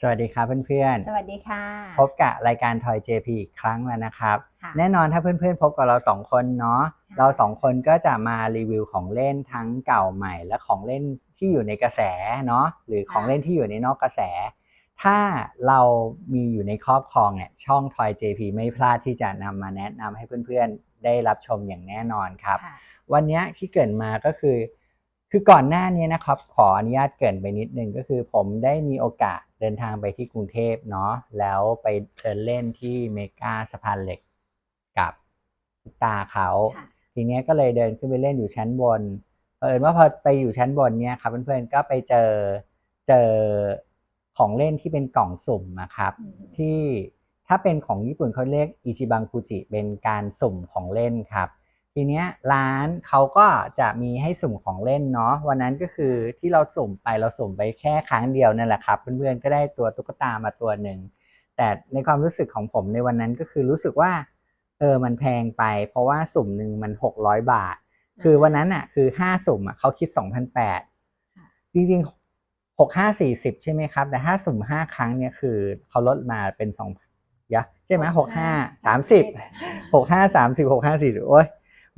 สวัสดีครับเพื่อนสวัสดีค่ะๆพบกับรายการทอย JP อีกครั้งแล้วนะครับ ค่ะ แน่นอนถ้าเพื่อนๆ พบกับเราสองคนเนาะค่ะเราสองคนก็จะมารีวิวของเล่นทั้งเก่าใหม่ และของเล่นที่อยู่ในกระแสเนาะ หรือของเล่นที่อยู่ในนอกกระแส ถ้าเรามีอยู่ในครอบครองเนี่ยช่อง Toy JP ไม่พลาดที่จะนำมาแนะนำให้เพื่อนๆ ได้รับชมอย่างแน่นอนครับ ค่ะ วันเนี้ยที่เกริดมาก็คือ คือก่อนหน้านี้นะครับ ขออนุญาตเกรินไปนิดนึงก็คือผมได้มีโอกาสเดินทางไปที่กรุงเทพเนาะแล้วไปเดินเล่นที่เมกาสะพานเหล็กกับคุณตาเขาค่ะทีเนี้ยก็เลยเดินขึ้นไปเล่นอยู่ชั้นบนเผอิญว่าพอไปอยู่ชั้นบนเนี่ยครับเพื่อนๆก็ไปเจอเจอของเล่นที่เป็นกล่องสุ่มนะครับอืมที่ถ้าเป็นของญี่ปุ่นเขาเรียกอิจิบังกุจิเป็นการสุ่มของเล่นครับ ทีเนี้ยร้านเขาก็จะมีให้สุ่มของเล่นเนาะวันนั้นก็คือที่เราสุ่มไปเราสุ่มไปแค่ครั้งเดียวนั่นแหละครับ เพื่อนๆก็ได้ตัวตุ๊กตามาตัวหนึ่งแต่ในความรู้สึกของผมในวันนั้นก็คือรู้สึกว่า เออมันแพงไป เพราะว่าสุ่มหนึ่งมันหกร้อยบาท คือวันนั้นอะ คือห้าสุ่มอะเขาคิดสองพันแปดค่ะจริงๆหกห้าสี่สิบใช่ไหมครับ แต่ถ้าสุ่มห้าครั้งเนี่ยคือเขาลดมาเป็นสองยะใช่ไหมหกห้าสามสิบหกห้าสามสิบหกห้าสี่สิบโอ้ย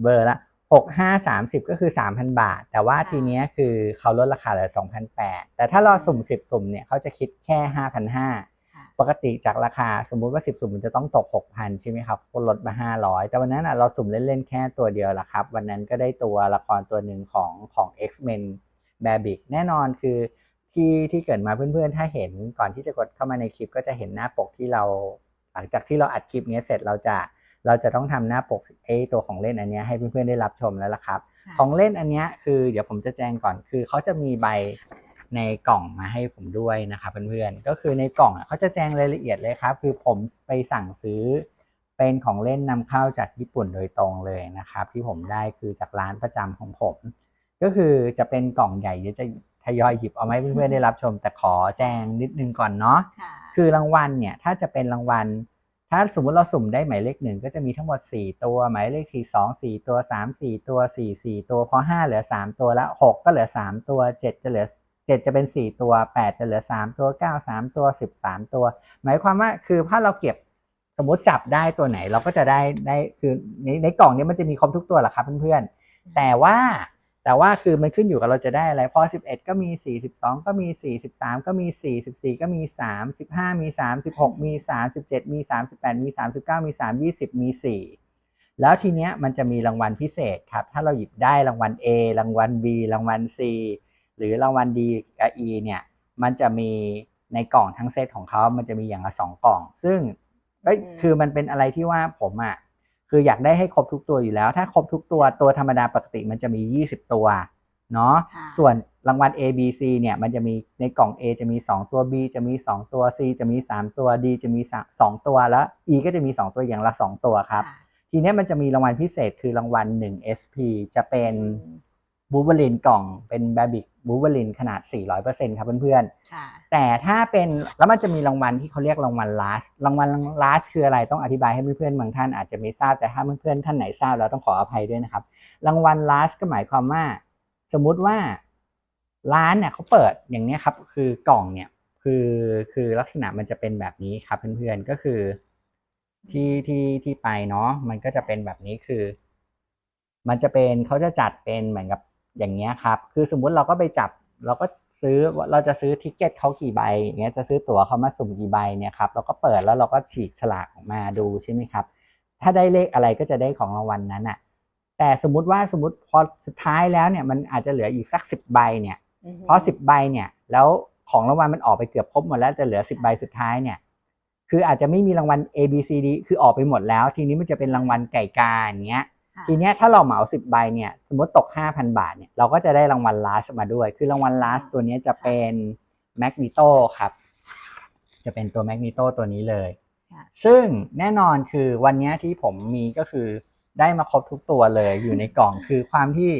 เบอร์ละหกห้าสามสิบก็คือสามพันบาท แต่ว่าค่ะทีเนี้ยคือเขาลดราคาเหลือสองพันแปดแต่ถ้าเราสุ่มสิบสุ่มเนี่ยเขาจะคิดแค่ห้าพันห้าค่ะปกติจากราคาสมมุติว่าสิบสุ่มมันจะต้องตกหกพันใช่ไหมครับก็ลดมาห้าร้อยแต่วันนั้นอะเราสุ่มเล่น ๆ แค่ตัวเดียวละครับ วันนั้นก็ได้ตัวละครตัวหนึ่งของของ X-Men b a b i c แน่นอนคือที่ที่เกิดมาเพื่อนๆ ถ้าเห็นก่อนที่จะกดเข้ามาในคลิปก็จะเห็นหน้าปกที่เรา หลังจากที่เราอัดคลิปเนี้ยเสร็จเราจะ เราจะต้องทำหน้าปกไอ้ตัวของเล่นอันเนี้ยให้เพื่อนๆได้รับชมแล้วล่ะครับค่ะของเล่นอันเนี้ยคือเดี๋ยวผมจะแจ้งก่อนคือเขาจะมีใบในกล่องมาให้ผมด้วยนะครับเพื่อนๆก็คือในกล่องอะเขาจะแจ้งรายละเอียดเลยครับ คือผมไปสั่งซื้อเป็นของเล่นนำเข้าจากญี่ปุ่นโดยตรงเลยนะครับ ที่ผมได้คือจากร้านประจำของผม ก็คือจะเป็นกล่องใหญ่เดี๋ยวจะทยอยหยิบเอามาให้เพื่อนๆได้รับชม แต่ขอแจ้งนิดนึงก่อนเนาะค่ะคือรางวัลเนี่ยถ้าจะเป็นรางวัล ถ้าสมมติเราสุ่มได้หมายเลขหนึ่งก็จะมีทั้งหมด 4 ตัว หมายเลขที่สองสี่ตัว3 4ตัว4 4ตัวพอ5เหลือ3ตัวแล้ว6ก็เหลือ3ตัว7จะเหลือ7จะเป็น4ตัว8จะเหลือ3ตัว9 3ตัว10 3ตัว หมายความว่าคือถ้าเราเก็บสมมติจับได้ตัวไหนเราก็จะได้ได้คือในในกล่องนี้มันจะมีครบทุกตัวแหละครับเพื่อนๆแต่ว่า แต่ว่าคือมันขึ้นอยู่กับเราจะได้อะไร พอ 11 ก็มี 42 ก็มี 43 ก็มี 44 ก็มี 3 15 มี36มี37มี 38 มี 39 มี 3 20 มี 4 แล้วทีเนี้ยมันจะมีรางวัลพิเศษครับ ถ้าเราหยิบได้รางวัล A รางวัล B รางวัล C หรือรางวัล D กับ E เนี่ย มันจะมีในกล่องทั้งเซตของเขา มันจะมีอย่างละสองกล่อง ซึ่งเอ้ยอืมคือมันเป็นอะไรที่ว่าผมอะ คืออยากได้ให้ครบทุกตัวอยู่แล้ว ถ้าครบทุกตัวตัวธรรมดาปกติมันจะมี 20 ตัวเนาะค่ะส่วนรางวัล A B C เนี่ยมันจะมีในกล่อง A จะมี 2 ตัว B จะมี 2 ตัว C จะมี 3 ตัว D จะมีสอง2ตัวแล้ว E ก็จะมี 2 ตัวอย่างละ 2 ตัวครับค่ะทีเนี้ยมันจะมีรางวัลพิเศษคือรางวัล 1 SP จะเป็นอืม บูเบลินกล่องเป็นแบบิกบูเบลินขนาด 400%ครับเพื่อนๆค่ะแต่ถ้าเป็นแล้วมันจะมีรางวัลที่เขาเรียกรางวัล last รางวัล last คืออะไรต้องอธิบายให้เพื่อนๆบางท่านอาจจะไม่ทราบแต่ถ้าเพื่อนๆท่านไหนทราบเราต้องขออภัยด้วยนะครับ รางวัล last ก็หมายความว่า สมมุติว่าร้านเนี่ยเขาเปิดอย่างเนี้ยครับคือกล่องเนี่ยคือคือลักษณะมันจะเป็นแบบนี้ครับเพื่อนๆก็คือที่ที่ที่ไปเนาะมันก็จะเป็นแบบนี้คือ มันจะเป็นเขาจะจัดเป็นเหมือนกับ อย่างเงี้ยครับ คือสมมุติเราก็ไปจับเราก็ซื้อเราจะซื้อทิกเก็ตเขากี่ใบอย่างเงี้ยจะซื้อตั๋วเขามาสุ่มกี่ใบเนี่ยครับเราก็เปิดแล้วเราก็ฉีกฉลากออกมาดูใช่ไหมครับ ถ้าได้เลขอะไรก็จะได้ของรางวัลนั้นอะแต่สมมุติว่าสมมติพอสุดท้ายแล้วเนี่ยมันอาจจะเหลืออีกสักสิบใบเนี่ยอืมเพราะสิบใบเนี่ยแล้วของรางวัลมันออกไปเกือบครบหมดแล้วแต่เหลือสิบใบสุดท้ายเนี่ยคืออาจจะไม่มีรางวัล A B C D คือออกไปหมดแล้ว ทีนี้มันจะเป็นรางวัลไก่กาอย่างเงี้ยค่ะ ทีเนี้ยถ้าเราเหมาสิบใบเนี่ยสมมติตก 5,000 บาทเนี่ยเราก็จะได้รางวัล last มาด้วย คือรางวัล last ตัวเนี้ยจะเป็น Magneto ครับ จะเป็นตัว Magneto ตัวนี้เลยค่ะซึ่งแน่นอนคือวันเนี้ยที่ผมมีก็คือได้มาครบทุกตัวเลยอยู่ในกล่องคือความที่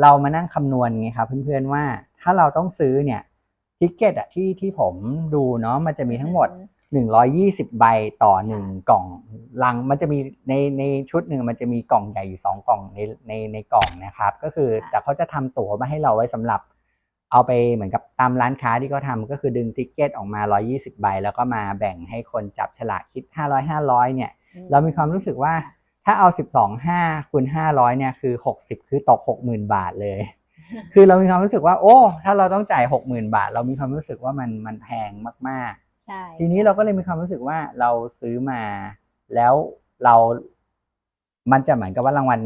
เรามานั่งคำนวณไงครับเพื่อนๆว่าถ้าเราต้องซื้อเนี่ยทิกเก็ตอะที่ที่ผมดูเนาะมันจะมีทั้งหมด 120 ใบต่อ 1 กล่องลังมันจะมีในในชุดหนึ่งมันจะมีกล่องใหญ่อยู่ 2 กล่องในในในกล่องนะครับ ก็คือค่ะแต่เขาจะทำตั๋วมาให้เราไว้สำหรับ เอาไปเหมือนกับตามร้านค้าที่เขาทำก็คือดึงติ๊กเก็ตออกมา 120 ใบ แล้วก็มาแบ่งให้คนจับฉลากคิด 500 500 เนี่ย เรามีความรู้สึกว่าถ้าเอา 12 5คูณ500 เนี่ยคือ 60 คือตก 60,000 บาทเลย คือเรามีความรู้สึกว่า โอ้ ถ้าเราต้องจ่าย 60,000 บาท เรามีความรู้สึกว่ามันมันแพงมากใช่ๆ ทีนี้เราก็เลยมีความรู้สึกว่าเราซื้อมาแล้วเรา มันจะเหมือนกับว่ารางวัล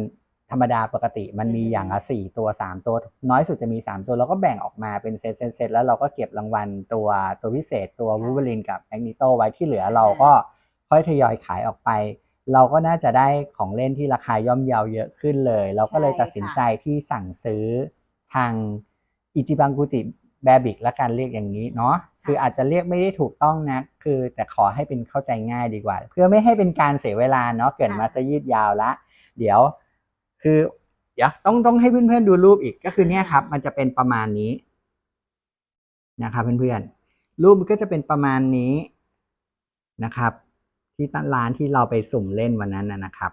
ธรรมดาปกติ มันมีอย่างละสี่ตัวสามตัวน้อยสุดจะมีสามตัวเราก็แบ่งออกมาเป็นเซตเซตเซตแล้วเราก็เก็บรางวัลตัวตัวพิเศษตัววูเวอรีนกับแมกนิโตไว้ที่เหลือเราก็ค่อยทยอยขายออกไป เราก็น่าจะได้ของเล่นที่ราคาย่อมเยาเยอะขึ้นเลย เราก็เลยตัดสินใจที่สั่งซื้อทางอิจิบังกุจิแบบิกละกันเรียกอย่างนี้เนาะ คืออาจจะเรียกไม่ได้ถูกต้องนะคือแต่ขอให้เป็นเข้าใจง่ายดีกว่า เพื่อไม่ให้เป็นการเสียเวลาเนาะเกิดมาซะยืดยาวละ เดี๋ยว คือเดี๋ยวต้องต้องให้เพื่อนๆดูรูปอีกก็คือเนี่ยครับ มันจะเป็นประมาณนี้นะครับเพื่อนๆรูปมันก็จะเป็นประมาณนี้นะครับ ที่ตั้งร้านที่เราไปสุ่มเล่นวันนั้นนะนะครับ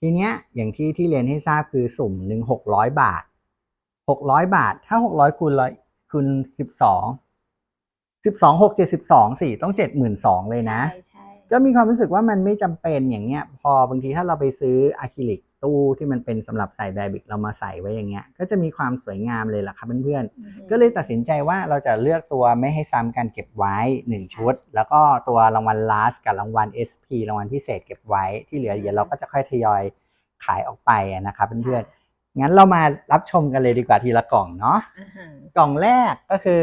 ทีเนี้ยอย่างที่ที่เรียนให้ทราบคือสุ่มหนึ่งหกร้อยบาทหกร้อยบาท ถ้าหกร้อยคูณร้อยคูณสิบสอง สิบสองหกเจ็ดสิบสองสี่ต้องเจ็ดหมื่นสองเลยนะ ใช่ใช่ก็มีความรู้สึกว่ามันไม่จำเป็นอย่างเงี้ย พอบางทีถ้าเราไปซื้ออะคริลิกตู้ที่มันเป็นสำหรับใส่แบบิกเรามาใส่ไว้อย่างเงี้ย ก็จะมีความสวยงามเลยล่ะครับเพื่อนอือฮึๆก็เลยตัดสินใจว่าเราจะเลือกตัวไม่ให้ซ้ำกันเก็บไว้ 1 ชุด แล้วก็ตัวรางวัล last กับรางวัล SP รางวัลพิเศษเก็บไว้ที่เหลือเดี๋ยวเราก็จะค่อยทยอยขายออกไปอะนะครับเพื่อนๆงั้นเรามารับชมกันเลยดีกว่าทีละกล่องเนาะอ่าฮะกล่องแรกก็คือ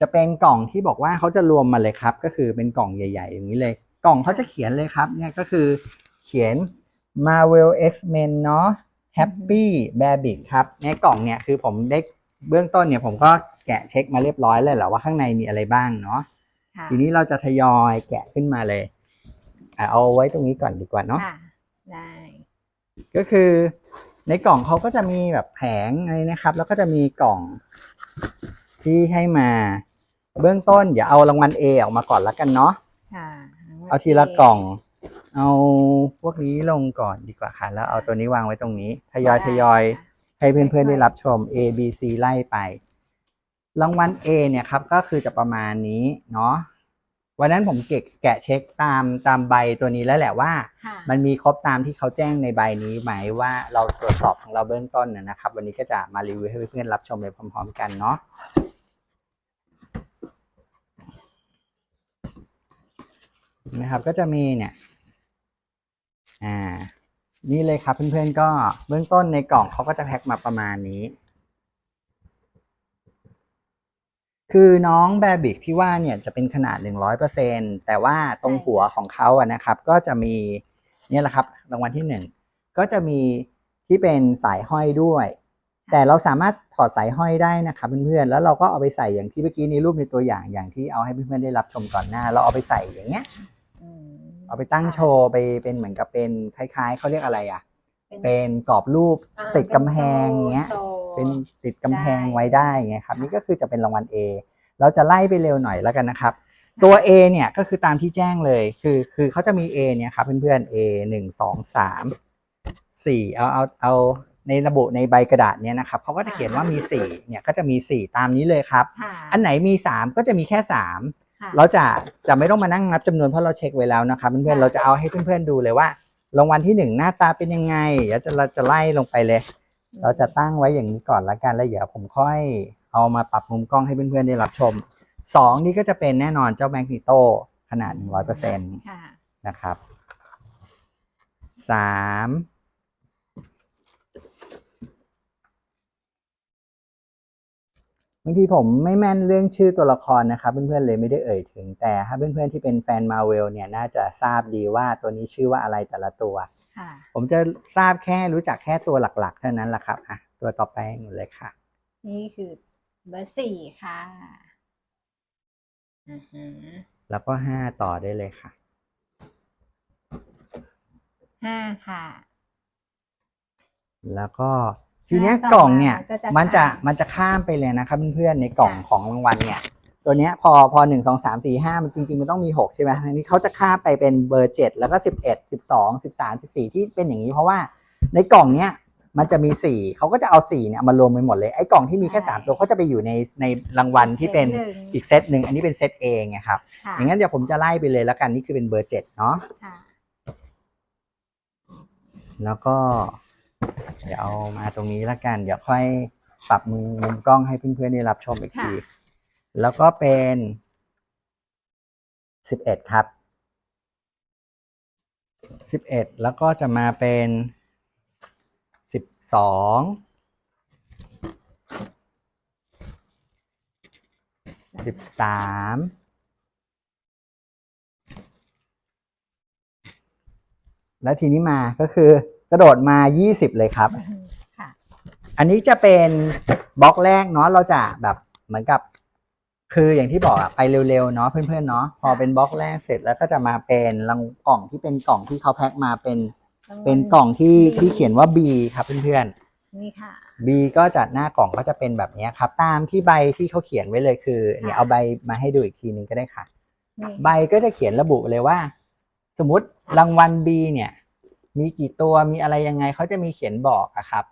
จะเป็นกล่องที่บอกว่าเขาจะรวมมาเลยครับ ก็คือเป็นกล่องใหญ่ ๆ อย่างนี้เลย กล่องเขาจะเขียนเลยครับ เนี่ยก็คือเขียน Marvel X-Men เนาะ Happy Babic ครับในกล่องเนี่ยคือผมได้เบื้องต้นเนี่ยผมก็แกะเช็คมาเรียบร้อยเลยแหละว่าข้างในมีอะไรบ้างเนาะค่ะทีนี้เราจะทยอยแกะขึ้นมาเลยอะเอาไว้ตรงนี้ก่อนดีกว่าเนาะค่ะได้ก็คือในกล่องเขาก็จะมีแบบแผงอะไรนะครับ แล้วก็จะมีกล่อง ที่ให้มา เบื้องต้นอย่าเอารางวัล A ออกมาก่อนละกันเนาะค่ะเอาทีละกล่อง เอาพวกนี้ลงก่อนดีกว่าค่ะ แล้วเอาตัวนี้วางไว้ตรงนี้ทยอยทยอยให้เพื่อนๆได้รับชม A B C ไล่ไป รางวัล A เนี่ยครับ ก็คือจะประมาณนี้เนาะวันนั้นผมเก็บแกะเช็คตามตามใบตัวนี้แล้วแหละว่าค่ะมันมีครบตามที่เขาแจ้งในใบนี้ไหมว่าเราตรวจสอบของเราเบื้องต้นนะนะครับ วันนี้ก็จะมารีวิวให้เพื่อนๆรับชมไปพร้อม ๆ กันเนาะ นะครับ ก็จะมีเนี่ย อ่า นี่เลยครับเพื่อนๆก็เบื้องต้นในกล่องเขาก็จะแพ็คมาประมาณนี้ คือน้องแบบิกที่ว่าเนี่ยจะเป็นขนาด 100%แต่ว่าตรงหัวของเขาอะนะครับ ก็จะมีเนี่ยแหละครับรางวัลที่หนึ่งก็จะมีที่เป็นสายห้อยด้วย แต่เราสามารถถอดสายห้อยได้นะครับเพื่อนๆแล้วเราก็เอาไปใส่อย่างที่เมื่อกี้ในรูปในตัวอย่างอย่างที่เอาให้เพื่อนๆได้รับชมก่อนหน้า เราเอาไปใส่อย่างเงี้ย เอาไปตั้งโชว์ไปเป็นเหมือนกับเป็นคล้าย ๆเขาเรียกอะไรอะ เป็นเป็นกรอบรูปอ่าติดกำแพงเงี้ยโชว์เป็นติดกำแพงได้ไว้ได้ไงครับนี่ก็คือจะเป็นรางวัล A เราจะไล่ไปเร็วหน่อยแล้วกันนะครับ ตัว A เนี่ยก็คือตามที่แจ้งเลยคือคือเขาจะมี A เนี่ยครับเพื่อนๆ A หนึ่งสองสามสี่เอาเอาเอาในระบุในใบกระดาษเนี่ยนะครับเขาก็จะเขียนว่ามีสี่เนี่ยก็จะมีสี่ตามนี้เลยครับ ค่ะอันไหนมีสามก็จะมีแค่สามค่ะ เราจะจะไม่ต้องมานั่งนับจำนวนเพราะเราเช็คไว้แล้วนะครับเพื่อนๆค่ะเราจะเอาให้เพื่อนๆดูเลยว่ารางวัลที่หนึ่งหน้าตาเป็นยังไงเดี๋ยวจะเราจะไล่ลงไปเลย เราจะตั้งไว้อย่างนี้ก่อนละกันแล้วเดี๋ยวผมค่อยเอามาปรับมุมกล้องให้เพื่อนๆได้รับชมสองนี่ก็จะเป็นแน่นอนเจ้าแมกนิโตขนาด100%ค่ะนะครับสาม บางทีผมไม่แม่นเรื่องชื่อตัวละครนะครับเพื่อนๆเลยไม่ได้เอ่ยถึง แต่ถ้าเพื่อนๆที่เป็นแฟนมาเวลเนี่ยน่าจะทราบดีว่าตัวนี้ชื่อว่าอะไรแต่ละตัว ค่ะ ผมจะทราบแค่รู้จักแค่ตัวหลักๆ เท่านั้นแหละครับอะตัวต่อไปหนูเลยค่ะ นี่คือเบอร์สี่ค่ะอือฮึแล้วก็ห้าต่อได้เลยค่ะห้าค่ะ แล้วก็ ทีเนี้ยห้ากต่ล่อองเนี่ยมาก็จะมันจะข้ามมันจะข้ามไปเลยนะครับเพื่อนๆในกล่องค่ะของรางวัลเนี่ย ตัวเนี้ยพอพอหนึ่งสองสามสี่ห้ามันจริงๆมันต้องมีหกใช่ไหมอันนี้เขาจะข้ามไปเป็นเบอร์เจ็ดแล้วก็สิบเอ็ดสิบสองสิบสามสิบสี่ที่เป็นอย่างนี้เพราะว่าในกล่องเนี้ยมันจะมีสี่เขาก็จะเอาสี่เนี่ยเอามารวมไปหมดเลยไอ้กล่องที่มีแค่สามตัวเขาจะไปอยู่ในในรางวัลที่เป็นซตหงอีกเซตหนึ่งอันนี้เป็นเซตเองไงครับค่ะอย่างนั้นเดี๋ยวผมจะไล่ไปเลยแล้วกันนี่คือเป็นเบอร์เจ็ดเนาะค่ะแล้วก็ เดี๋ยวเอามาตรงนี้แล้วกัน เดี๋ยวค่อยปรับมุมมุมกล้องให้เพื่อนๆได้รับชมอีกที แล้วก็เป็นสิบเอ็ดครับสิบเอ็ดแล้วก็จะมาเป็นสิบสองสิบสามแล้วทีนี้มาก็คือก ระโดดมา 20 เลยครับค่ะอันนี้จะเป็นบล็อกแรกเนาะเราจะแบบเหมือนกับ คืออย่างที่บอกอะไปเร็วๆเนาะเพื่อนๆเนาะพอเป็นบล็อกแรกเสร็จแล้วก็จะมาเป็นลังกล่องที่เป็นกล่องที่เขาแพ็คมาเป็น เป็นกล่องที่ B ที่เขียนว่า B ครับเพื่อนนี่ค่ะๆ B ก็จะหน้ากล่องก็จะเป็นแบบเนี้ยครับ ตามที่ใบที่เขาเขียนไว้เลยคือเนี่ยค่ะเอาใบมาให้ดูอีกทีนึงก็ได้ค่ะนี่ใบก็จะเขียนระบุเลยว่า สมมติรางวัล B เนี่ย มีกี่ตัวมีอะไรยังไงเขาจะมีเขียนบอกอะครับ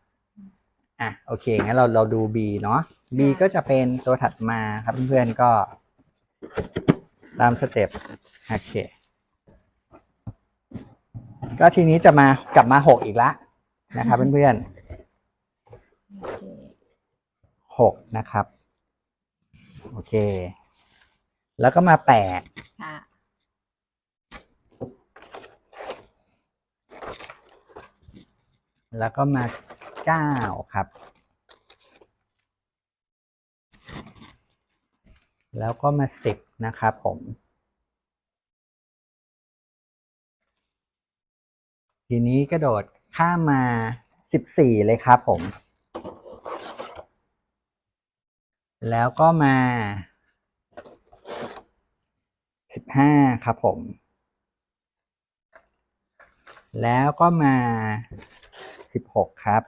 อะโอเคงั้นเราเราดู B เนาะ B ก็จะเป็นตัวถัดมาครับเพื่อนๆก็ ตามสเต็ปโอเค ก็ทีนี้จะมากลับมาหกอีกละนะครับเพื่อนโอเคๆหกนะครับ โอเค แล้วก็มาแปด ค่ะ แล้วก็มาเก้าครับ แล้วก็มาสิบนะครับผม ทีนี้กระโดดข้ามมาสิบสี่เลยครับผม แล้วก็มาสิบห้าครับผม แล้วก็มา สิบหกครับ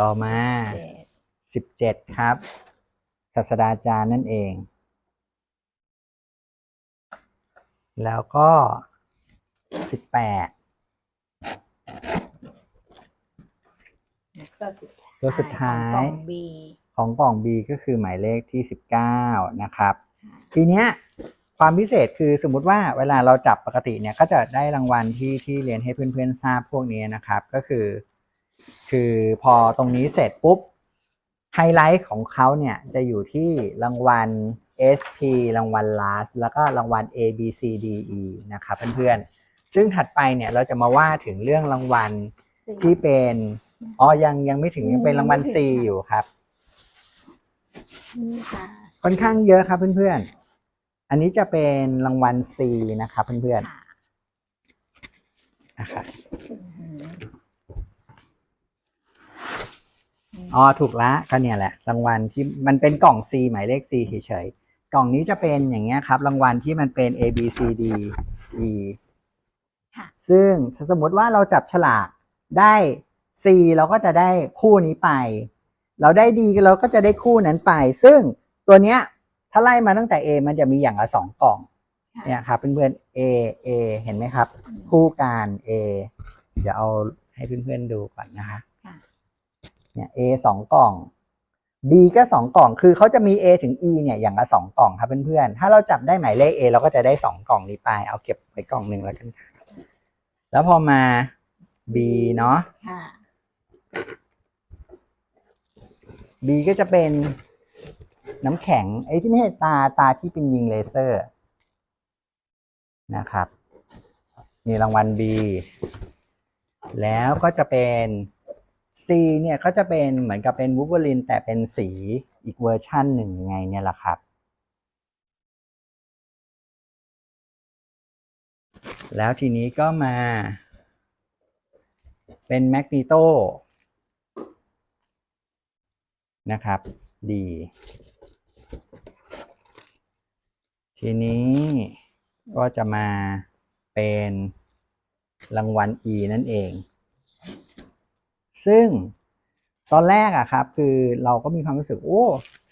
ต่อมาเจ็ดสิบเจ็ดครับ ศาสดาจารย์นั่นเอง แล้วก็สิบแปดตัวสุดตัวสุดท้าของกล่ยอง B ของกล่อง B ก็คือหมายเลขที่สิบเก้านะครับค่ะทีเนี้ย ความพิเศษคือสมมุติว่าเวลาเราจับปกติเนี่ยก็จะได้รางวัลที่ที่เรียนให้เพื่อนๆทราบพวกนี้นะครับ ก็คือ คือพอตรงนี้เสร็จปุ๊บไฮไลท์ของเขาเนี่ยจะอยู่ที่รางวัล SP รางวัล last แล้วก็รางวัล A B C D E นะครับเพื่อนๆ ซึ่งถัดไปเนี่ยเราจะมาว่าถึงเรื่องรางวัลสี่ที่เป็นอ๋อยังยังไม่ถึงยังเป็นรางวัลยัง C ไม่ถึงค่ะอยู่ครับนี่ค่ะค่อนข้างเยอะครับเพื่อนๆ อันนี้จะเป็นรางวัล C นะครับเพื่อนค่ะๆนะครับอื้อหืออ๋อถูกละก็เนี่ยแหละ รางวัลที่มันเป็นกล่อง C หมายเลข C เฉยๆกล่องนี้จะเป็นอย่างเงี้ยครับ รางวัลที่มันเป็น A B C D E ค่ะซึ่งถ้าสมมติว่าเราจับฉลากได้ C เราก็จะได้คู่นี้ไป เราได้ D เราก็จะได้คู่นั้นไป ซึ่งตัวเนี้ย ถ้าไล่มาตั้งแต่ A มันจะมีอย่างละสองกล่องค่ะเนี่ยครับเพื่อนๆ A A เห็นไหมครับ คู่การ A เดี๋ยวเอาให้เพื่อนๆดูก่อนนะคะค่ะเนี่ย A สองกล่อง B ก็สองกล่อง คือเขาจะมี A ถึง E เนี่ยอย่างละสองกล่องครับเพื่อนๆ ถ้าเราจับได้หมายเลข A เราก็จะได้สองกล่องนี้ไป เอาเก็บไว้กล่องหนึ่งแล้วกันค่ะแล้วพอมา B เนาะค่ะ B ก็จะเป็น น้ำแข็งไอ้ที่ไม่ใช่ตาตาที่เป็นยิงเลเซอร์นะครับนี่รางวัล B แล้วก็จะเป็น C เนี่ยก็จะเป็นเหมือนกับเป็นวู l เ e อรินแต่เป็นสีอีกเวอร์ชั่นหนึ่งยังไงเนี่ยแหละครับ แล้วทีนี้ก็มา เป็นแมกนีโตนะครับดี ทีนี้ก็จะมาเป็นรางวัล E นั่นเอง ซึ่งตอนแรกอะครับ คือเราก็มีความรู้สึก โอ้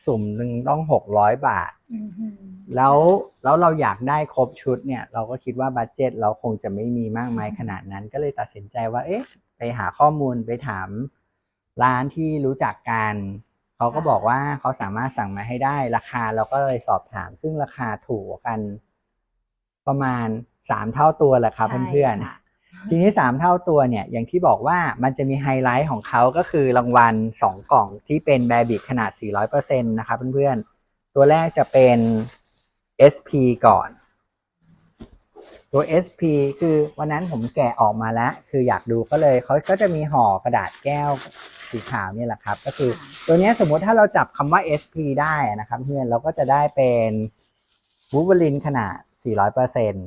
สุ่มหนึ่งต้องหกร้อยบาทอื้อหือแล้วแล้วเราอยากได้ครบชุดเนี่ย เราก็คิดว่าบัตเจ็ตเราคงจะไม่มีมากมายขนาดนั้น ก็เลยตัดสินใจว่า เอ๊ะ ไปหาข้อมูลไปถามร้านที่รู้จักกัน เขาก็บอกว่าเขาสามารถสั่งมาให้ได้ราคาเราก็เลยสอบถาม ซึ่งราคาถูกกว่ากัน ประมาณสามเท่าตัวแหละครับใช่เพื่อนค่ะๆทีนี้สามเท่าตัวเนี่ย อย่างที่บอกว่ามันจะมีไฮไลท์ของเขาก็คือรางวัลสองกล่องที่เป็นแบบิกขนาด 400%นะครับเพื่อนๆ ตัวแรกจะเป็น SP ก่อน ตัว SP คือวันนั้นผมแกะออกมาแล้ว คืออยากดูก็เลยเขาก็จะมีห่อกระดาษแก้วสีขาวนี่แหละครับ ก็คือตัวนี้สมมุติถ้าเราจับคำว่า SP ได้นะครับเพื่อนเราก็จะได้เป็นวูบลินขนาด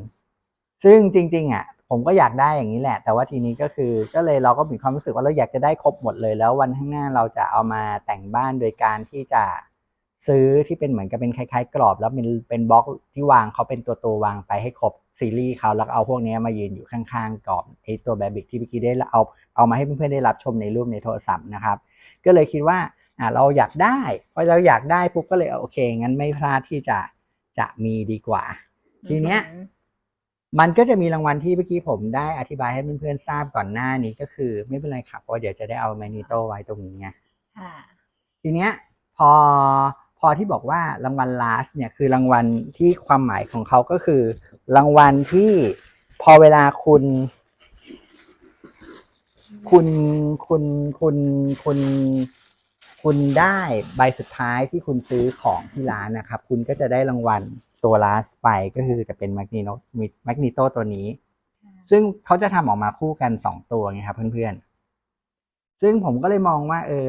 400%ซึ่งจริงๆอะผมก็อยากได้อย่างนี้แหละ แต่ว่าทีนี้ก็คือก็เลยเราก็มีความรู้สึกว่าเราอยากจะได้ครบหมดเลย แล้ววันข้างหน้าเราจะเอามาแต่งบ้านโดยการที่จะซื้อที่เป็นเหมือนกับเป็นคล้ายๆ กรอบ แล้วเป็นเป็นบล็อกที่วางเขาเป็นตัวตัวๆวางไปให้ครบ ซีรีส์เขาแล้วก็เอาพวกเนี้ยมายืนอยู่ข้างๆกรอบไอ้ตัวแบบิกที่เมื่อกี้ได้เอาเอามาให้เพื่อนๆได้รับชมในรูปในโทรศัพท์นะครับ ก็เลยคิดว่าอ่าเราอยากได้พอเราอยากได้ปุ๊บก็เลยโอเคงั้นไม่พลาดที่จะจะมีดีกว่า ทีเนี้ยอือหือมันก็จะมีรางวัลที่เมื่อกี้ผมได้อธิบายให้เพื่อนๆทราบก่อนหน้านี้ก็คือ ไม่เป็นไรครับเพราะเดี๋ยวจะได้เอาแมนิโตไว้ตรงนี้ไงค่ะทีเนี้ยพอ พอที่บอกว่ารางวัล last เนี่ยคือรางวัลที่ความหมายของเขาก็คือ รางวัลที่พอเวลาคุณ คุณคุณคุณคุณคุณได้ใบสุดท้ายที่คุณซื้อของที่ร้านนะครับ คุณก็จะได้รางวัลตัว last ไปก็คือจะเป็นแมกนีโนแมกนีโตตัวนี้ ซึ่งเขาจะทำออกมาคู่กันสองตัวไงครับเพื่อนๆซึ่งผมก็เลยมองว่า เออ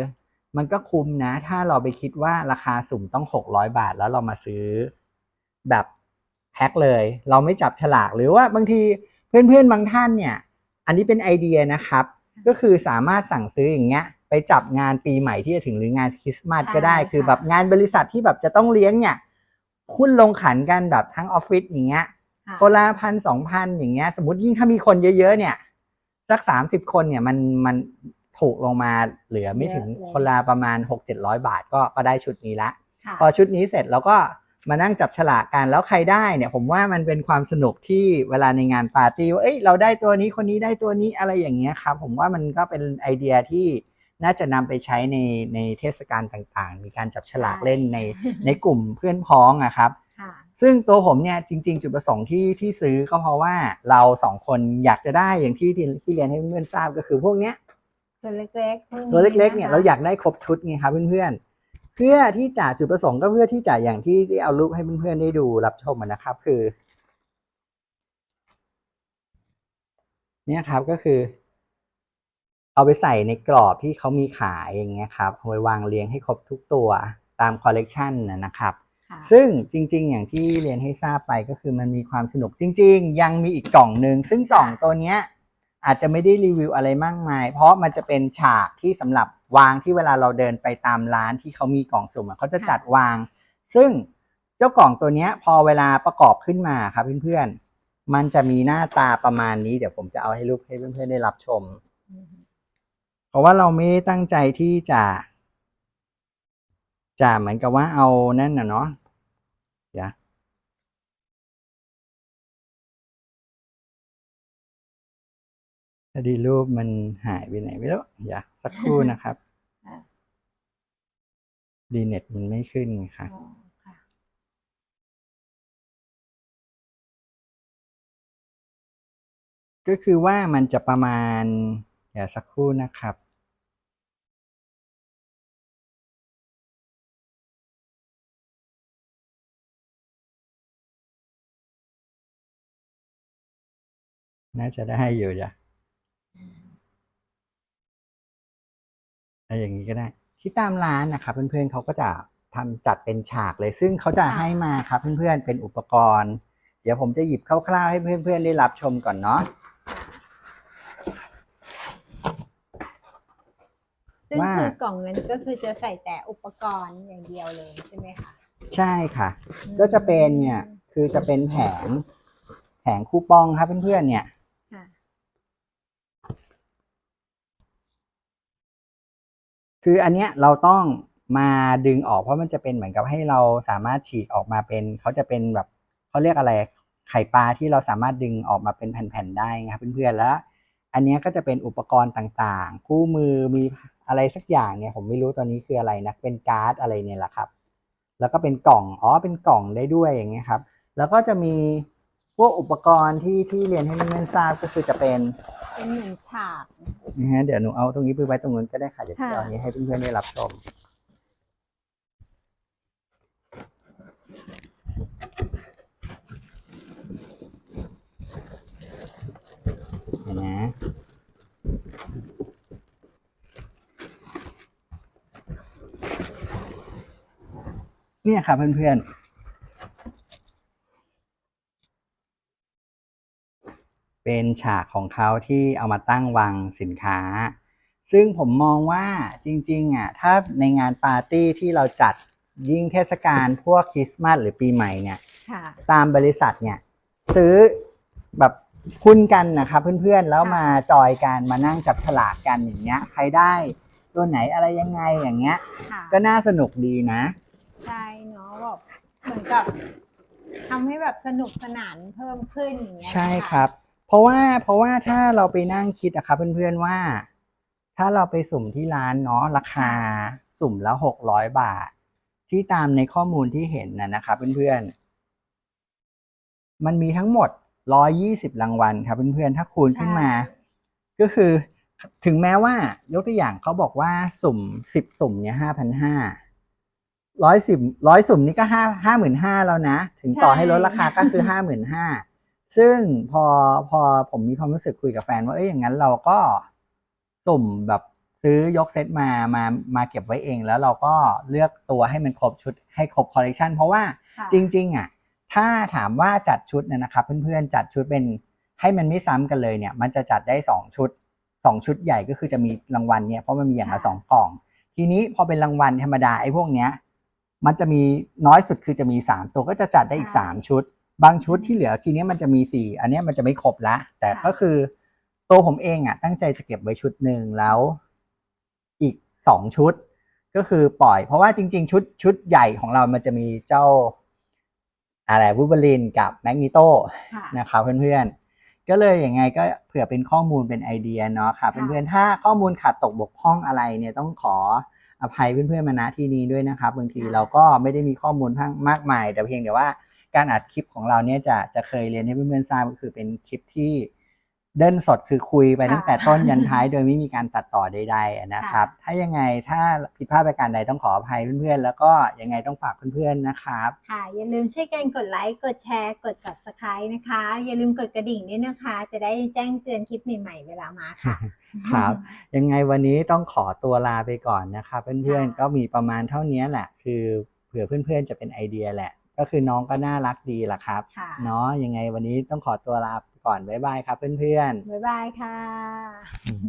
มันก็คุ้มนะ ถ้าเราไปคิดว่าราคาสุ่มต้องหกร้อยบาทแล้วเรามาซื้อแบบแพ็คเลย เราไม่จับฉลากหรือว่าบางทีเพื่อนๆบางท่านเนี่ย อันนี้เป็นไอเดียนะครับ ก็คือสามารถสั่งซื้ออย่างเงี้ย ไปจับงานปีใหม่ที่จะถึงหรืองานคริสต์มาสก็ได้ใช่ค่ะคือแบบงานบริษัทที่แบบจะต้องเลี้ยงเนี่ยคุณลงขันกันแบบทั้งออฟฟิศอย่างเงี้ยค่ะคนละพันสองพันอย่างเงี้ย สมมติยิ่งถ้ามีคนเยอะๆเนี่ยสักสามสิบคนเนี่ยมันมัน ถูกลงมาเหลือไม่ถึงเยอะเลยคนละประมาณหกเจ็ดร้อยบาทก็ก็ได้ชุดนี้ละค่ะพอชุดนี้เสร็จเราก็มานั่งจับฉลากกันแล้วใครได้เนี่ยผมว่ามันเป็นความสนุกที่เวลาในงานปาร์ตี้ว่าเอ้ยเราได้ตัวนี้คนนี้ได้ตัวนี้อะไรอย่างเงี้ยครับ ผมว่ามันก็เป็นไอเดียที่น่าจะนำไปใช้ในในเทศกาลต่างๆ มีการจับฉลากเล่นในในกลุ่มเพื่อนพ้องอะครับค่ะซึ่งตัวผมเนี่ยจริง ๆ จุดประสงค์ที่ที่ซื้อก็เพราะว่าเราสองคนอยากจะได้อย่างที่ที่ที่เรียนให้เพื่อนๆทราบก็คือพวกเนี้ย ตัวเล็กๆพกตัวเล็กๆเนี่ยะคะเราอยากได้ครบชุดไงครับเพื่อนๆเพื่อที่จะจุดประสงค์ก็เพื่อที่จะอย่างที่ได้เอารูปให้เพื่อนๆได้ดูรับชมอะนะครับ คือ เนี่ยครับก็คือ เอาไปใส่ในกรอบที่เขามีขายอย่างเงี้ยครับเอาไปวางเรียงให้ครบทุกตัวตามคอลเลกชันนะนะครับค่ะซึ่งจริง ๆ อย่างที่เรียนให้ทราบไปก็คือมันมีความสนุกจริง ๆ ยังมีอีกกล่องหนึ่งซึ่งกล่องตัวเนี้ย อาจจะไม่ได้รีวิวอะไรมากมาย เพราะมันจะเป็นฉากที่สำหรับวางที่เวลาเราเดินไปตามร้านที่เขามีกล่องสุ่มเขาจะจัดวาง ซึ่งเจ้ากล่องตัวเนี้ยพอเวลาประกอบขึ้นมาครับเพื่อนๆ มันจะมีหน้าตาประมาณนี้ เดี๋ยวผมจะเอาให้รูปให้เพื่อนๆได้รับชม เพราะว่าเราไม่ตั้งใจที่จะจะเหมือนกับว่าเอานั่นน่ะเนาะ อดีรูปมันหายไปไหนไม่รู้เดี๋ยวสักครู่นะครับอะดีเน็ตมันไม่ขึ้นไงครับอ๋อค่ะก็คือว่ามันจะประมาณเดี๋ยวสักครู่นะครับ น่าจะได้อยู่จ้ะ อะไรอย่างนี้ก็ได้ ที่ตามร้านนะครับเพื่อนๆเขาก็จะทำจัดเป็นฉากเลย ซึ่งเขาจะให้มาครับเพื่อนๆเป็นอุปกรณ์ เดี๋ยวผมจะหยิบคร่าวๆให้เพื่อนๆได้รับชมก่อนเนาะซึ่งว่าคือกล่องนั้นก็คือจะใส่แต่อุปกรณ์อย่างเดียวเลยใช่ไหมคะใช่ค่ะ ก็จะเป็นเนี่ยคือจะเป็นแผงแผงคูปองครับเพื่อนๆเนี่ย คืออันเนี้ยเราต้องมาดึงออกเพราะมันจะเป็นเหมือนกับให้เราสามารถฉีกออกมาเป็นเขาจะเป็นแบบเขาเรียกอะไรไข่ปลาที่เราสามารถดึงออกมาเป็นแผ่นๆได้นะครับเพื่อนๆแล้ว อันเนี้ยก็จะเป็นอุปกรณ์ต่างๆ คู่มือมีอะไรสักอย่างเนี่ยผมไม่รู้ตอนนี้คืออะไรนะเป็นการ์ดอะไรเนี่ยแหละครับ แล้วก็เป็นกล่องอ๋อเป็นกล่องได้ด้วยอย่างเงี้ยครับ แล้วก็จะมี พวกอุปกรณ์ที่ที่เรียนให้เพื่อนๆทราบก็คือจะเป็นเป็นเหมือนฉาก นะฮะเดี๋ยวหนูเอาตรงนี้ไปไว้ตรงนู้นก็ได้ค่ะเดี๋ยวค่ะ เอาอันนี้ให้เพื่อนๆได้รับชม เห็นนะเนี่ยครับเพื่อนๆ เป็นฉากของเขาที่เอามาตั้งวางสินค้า ซึ่งผมมองว่าจริงๆอะถ้าในงานปาร์ตี้ที่เราจัดยิ่งเทศกาลพวกคริสต์มาสหรือปีใหม่เนี่ยค่ะตามบริษัทเนี่ยซื้อแบบหุ้นกันนะครับเพื่อนๆแล้วค่ะมาจอยกันมานั่งจับฉลากกันอย่างเงี้ย ใครได้ตัวไหนอะไรยังไงอย่างเงี้ยค่ะก็น่าสนุกดีนะใช่เนาะแบบเหมือนกับทำให้แบบสนุกสนานเพิ่มขึ้นอย่างเงี้ยใช่ะครับ เพราะว่าเพราะว่าถ้าเราไปนั่งคิดอะครับเพื่อนๆว่า ถ้าเราไปสุ่มที่ร้านเนาะราคาสุ่มละหกร้อยบาท ที่ตามในข้อมูลที่เห็นนะนะครับเพื่อนๆมันมีทั้งหมดร้อยี่สิบรางวัลครับเพื่อนๆถ้าคูณขึ้นมา ก็คือถึงแม้ว่ายกตัวอย่างเขาบอกว่าสุ่มสิบสุ่มเนี่ยห้าพันห้าร้อยสิบร้อยสุ่มนี่ก็ห้าห้าหมื่นห้าแล้วนะ ถึงต่อให้ลดราคาก็คือห้าหมื่นห้า ซึ่งพอพอผมมีความรู้สึกคุยกับแฟนว่าเอ้ยอย่างนั้นเราก็สุ่มแบบซื้อยกเซตมามามาเก็บไว้เอง แล้วเราก็เลือกตัวให้มันครบชุดให้ครบคอลเลกชันเพราะว่าค่ะจริง ๆ อะ ถ้าถามว่าจัดชุดเนยนะครับเพื่อนๆจัดชุดเป็นให้มันไม่ซ้ำกันเลยเนี่ย มันจะจัดได้สองชุดสองชุดใหญ่ก็คือจะมีรางวัลเนี่ยเพราะมันมีอย่างละค่ะสองกล่อง ทีนี้พอเป็นรางวัลธรรมดาไอ้พวกเนี้ยมันจะมีน้อยสุดคือจะมีสามตัวก็จะจัดได้อีกสามชุด บางชุดที่เหลือทีเนี้ยมันจะมีสี่อันเนี้ยมันจะไม่ครบละ แต่ก็คือ ตัวผมเองอะ ตั้งใจจะเก็บไว้ชุดหนึ่งแล้ว อีกสองชุด ก็คือปล่อย เพราะว่าจริง ๆ ชุดชุดใหญ่ของเรามันจะมีเจ้า อะไรวูเบลินกับแมกนิโตค่ะนะครับเพื่อนๆ ก็เลยยังไงก็เผื่อเป็นข้อมูลเป็นไอเดียเนาะครับค่ะเพื่อนๆถ้าข้อมูลขาดตกบกพร่องอะไรเนี่ยต้องขออภัยเพื่อนๆมาณที่นี้ด้วยนะครับบางทีเราก็ไม่ได้มีข้อมูลทั้งมากมาย แต่เพียงแต่ว่า การอัดคลิปของเราเนี่ยจะจะเคยเรียนให้เพื่อนๆทราบก็คือเป็นคลิปที่เดินสดคือคุยไปตั้งแต่ต้นยันท้าย โดยไม่มีการตัดต่อใดๆนะครับ ถ้ายังไงถ้าผิดพลาดประการใดต้องขออภัยเพื่อนๆ แล้วก็ยังไงต้องฝากเพื่อนๆนะครับ ค่ะ อย่าลืมช่วยกันกดไลค์ กดแชร์ กด subscribe นะคะ อย่าลืมกดกระดิ่งด้วยนะคะ จะได้แจ้งเตือนคลิปใหม่ๆ เวลามาค่ะ ครับ ยังไงวันนี้ต้องขอตัวลาไปก่อนนะครับเพื่อนๆค่ะก็มีประมาณเท่านี้แหละ คือเผื่อเพื่อนๆ จะเป็นไอเดียแหละ ก็คือน้องก็น่ารักดีล่ะครับ ค่ะเนาะยังไงวันนี้ต้องขอตัวลาไปก่อนบ๊ายบายครับเพื่อนๆ บ๊ายบายค่ะ อืม